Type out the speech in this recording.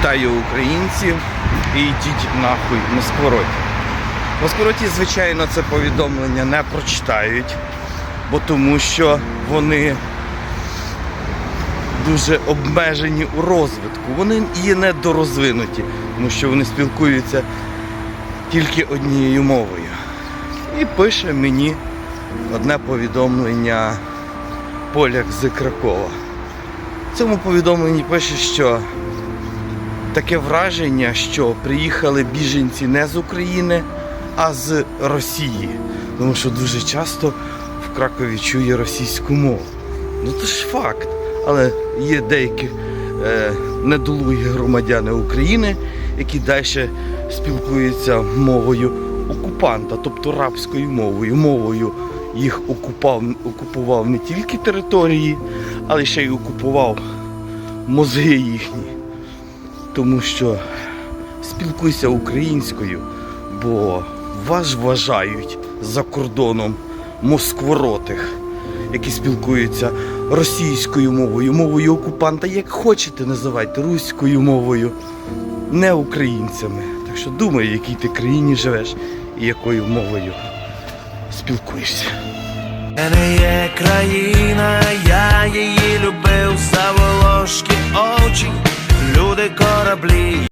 Вітаю українців і йдіть нахуй в Москвороті. В Москвороті, звичайно, це повідомлення не прочитають, бо тому що вони дуже обмежені у розвитку. Вони є недорозвинуті, тому що вони спілкуються тільки однією мовою. І пише мені одне повідомлення поляк з Кракова. В цьому повідомленні пише, що таке враження, що приїхали біженці не з України, а з Росії. Тому що дуже часто в Кракові чує російську мову. Ну це ж факт. Але є деякі е, недолугі громадяни України, які далі спілкуються мовою окупанта, тобто рабською мовою. Мовою їх окупав, окупував не тільки території, але ще й окупував мозги їхні. Тому що спілкуйся українською, бо вас вважають за кордоном москворотих, які спілкуються російською мовою, мовою окупанта, як хочете називайте, руською мовою, не українцями. Так що думай, в якій ти країні живеш і якою мовою спілкуєшся. Мене є країна, я її любив за волошки очі, люди кораблі.